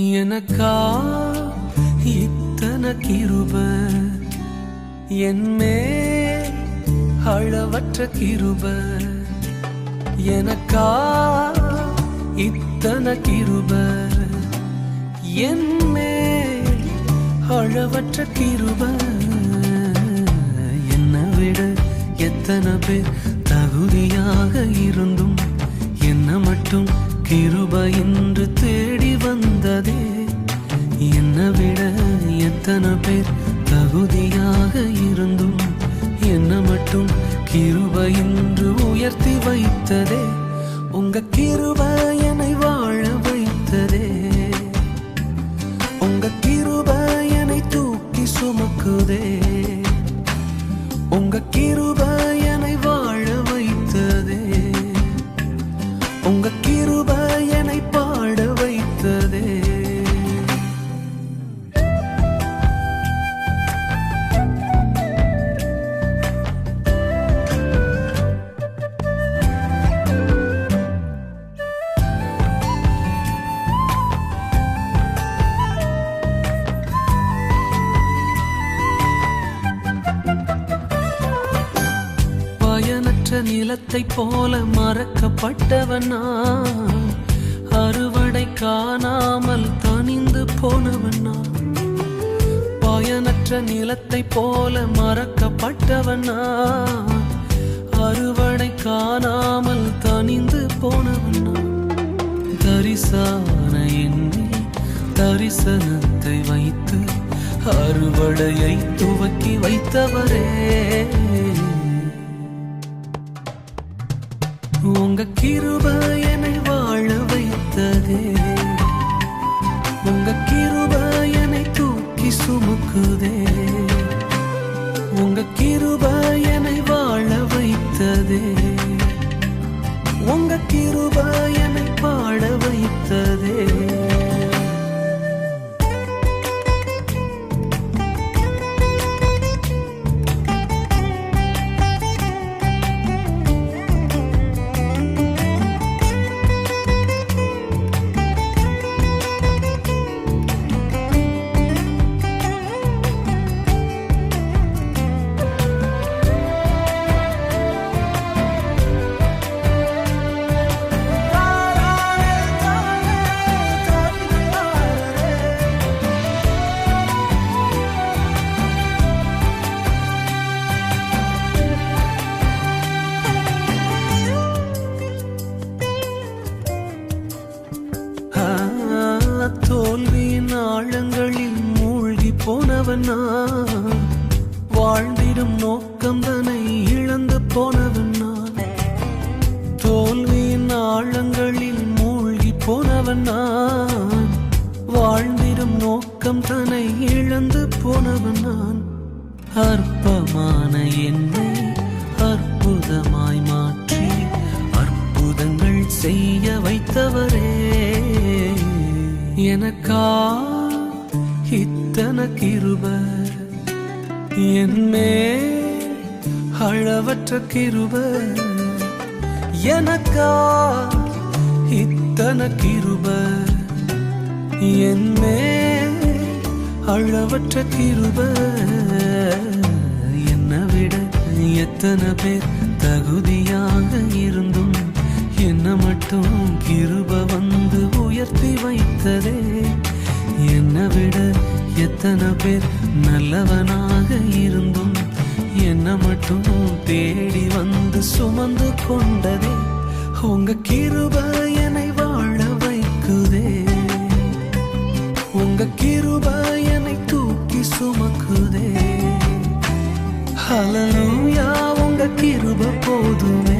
எனக்கா இத்தன கிருப? என்மே அளவற்ற கிருப. எனக்கா இத்தன கிருப? என்மே அளவற்ற கிருப. என்னை விட எத்தனை பேர் தகுதியாக இருந்தும் எத்தனை பேர் தகுதியாக இருந்தும் என்ன மட்டும் கிருப உயர்த்தி வைத்ததே. உங்க கிருப என்னை வாழ வைத்ததே. உங்க கிருப என்னை தூக்கி சுமக்குதே. நிலத்தை போல மறக்கப்பட்டவன் நான் அறுவடை காணாமல் தனிந்து போனவன் நான் பயனற்ற நிலத்தை போல மறக்கப்பட்டவன் நான் அறுவடை காணாமல் தனிந்து போனவன் நான் தரிசான எண்ணில் தரிசனத்தை வைத்து அறுவடையை துவக்கி வைத்தவரே. உங்க கிருப என்னை வாழ வைத்ததே. உங்க கிருப என்னை தூக்கி சுமக்குதே. உங்க கிருப என்னை வாழ வைத்ததே. உங்க கிருப போனவன் நான் வாழ்ந்திடும் நோக்கம் தன்னை இழந்து போனவன்? நான் தோல்வியின் ஆழங்களில் மூழ்கி போனவன்? நான் வாழ்ந்திடும் நோக்கம் தன்னை இழந்து போனவன்? நான் அற்பமான என்னை அற்புதமாய் மாற்றி அற்புதங்கள் செய்ய வைத்தவரே. எனக்கா இத்தன கிருப என்மே அளவற்ற கிருப எனக்கா இத்தன கிருப என்மே அளவற்ற கிருப என்னை விட எத்தனை பேர் தகுதியாக இருந்தும் என்ன மட்டும் கிருப வந்து உயர்த்தி வைத்ததே. விட எத்தனை பேர் நல்லவனாக இருந்தும் என்ன மட்டும் தேடி வந்து சுமந்து கொண்டதே. உங்க கிருப என்னை வாழ வைக்குதே. உங்க கிருப என்னை தூக்கி சுமக்குதே. ஹalleluya உங்க கிருப போதுமே.